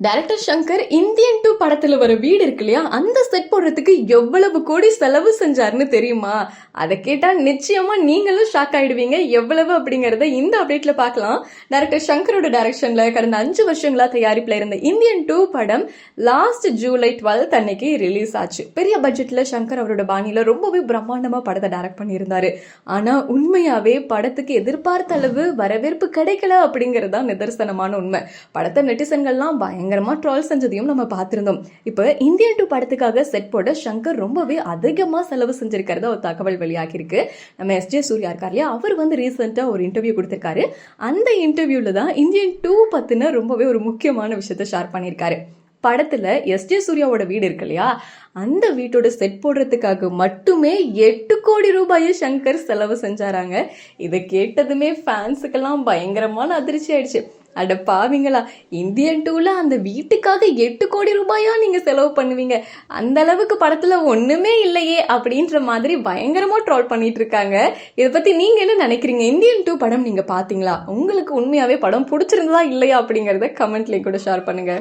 Director Shankar Indian two படத்துல வர வீடு இருக்கு இல்லையா? அந்த செட் போடுறதுக்கு எவ்வளவு கோடி செலவு செஞ்சாருன்னு தெரியுமா? அதை கேட்டா நிச்சயமா நீங்களும் ஷாக் ஆயிடுவீங்க. எவ்வளவு அப்படிங்கறத இந்த அப்டேட்ல பார்க்கலாம். டைரக்டர் சங்கரோட டைரக்ஷன்ல கடந்த அஞ்சு வருஷங்களா தயாரிப்புல இருந்த இந்தியன் டூ படம் லாஸ்ட் ஜூலை டுவெல்த் அன்னைக்கு ரிலீஸ் ஆச்சு. பெரிய பட்ஜெட்ல சங்கர் அவரோட பாணியில ரொம்பவே பிரம்மாண்டமா படத்தை டைரக்ட் பண்ணியிருந்தாரு. ஆனா உண்மையாவே படத்துக்கு எதிர்பார்த்த அளவு வரவேற்பு கிடைக்கல அப்படிங்கிறது தான் நிதர்சனமான உண்மை. படத்தை நெட்டிசன்கள்லாம் பயங்கர பயங்கரமாக ட்ரால் செஞ்சதையும் நம்ம பார்த்துருந்தோம். இப்போ இந்தியன் டூ படத்துக்காக செட் போட சங்கர் ரொம்பவே அதிகமாக செலவு செஞ்சிருக்கிறத ஒரு தகவல் வெளியாகிருக்கு நம்ம எஸ் ஜே சூர்யா இருக்கார் இல்லையா? அவர் வந்து ரீசெண்டாக ஒரு இன்டர்வியூ கொடுத்துருக்காரு. அந்த இன்டர்வியூவில் தான் இந்தியன் டூ பற்றின ரொம்பவே ஒரு முக்கியமான விஷயத்த ஷேர் பண்ணியிருக்காரு. படத்தில் எஸ் ஜே சூர்யாவோட வீடு இருக்கு இல்லையா? அந்த வீட்டோட செட் போடுறதுக்காக மட்டுமே எட்டு கோடி ரூபாயை சங்கர் செலவு செஞ்சாராங்க. இதை கேட்டதுமே ஃபேன்ஸுக்கெல்லாம் பயங்கரமான அதிர்ச்சி ஆயிடுச்சு. அட பாவிங்களா இந்தியன் டூவில் அந்த வீட்டுக்காக எட்டு கோடி ரூபாயா நீங்க செலவு பண்ணுவீங்க? அந்த அளவுக்கு படத்துல ஒண்ணுமே இல்லையே அப்படின்ற மாதிரி பயங்கரமா ட்ரால் பண்ணிட்டு இருக்காங்க. இதை பத்தி நீங்க என்ன நினைக்கிறீங்க? இந்தியன் டூ படம் நீங்க பார்த்தீங்களா உங்களுக்கு உண்மையாவே படம் பிடிச்சிருந்ததா இல்லையா அப்படிங்கிறத கமெண்ட்ல கூட ஷேர் பண்ணுங்க.